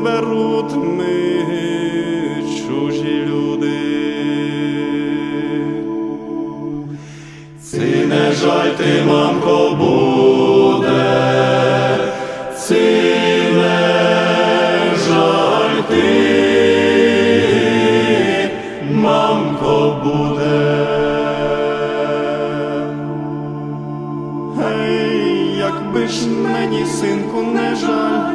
виберуть ми чужі люди. Ці не жаль ти, мамко, буде, ці не жаль ти, мамко, буде. Гей, якби ж мені, синку, не жаль,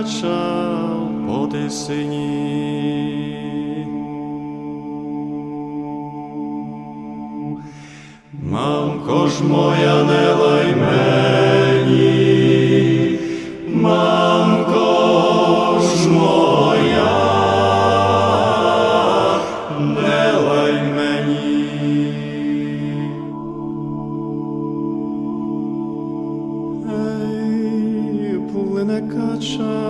Кача по тисині. Мамко ж моя, не лай мені, мамко ж моя, не лай мені. Ей, плине кача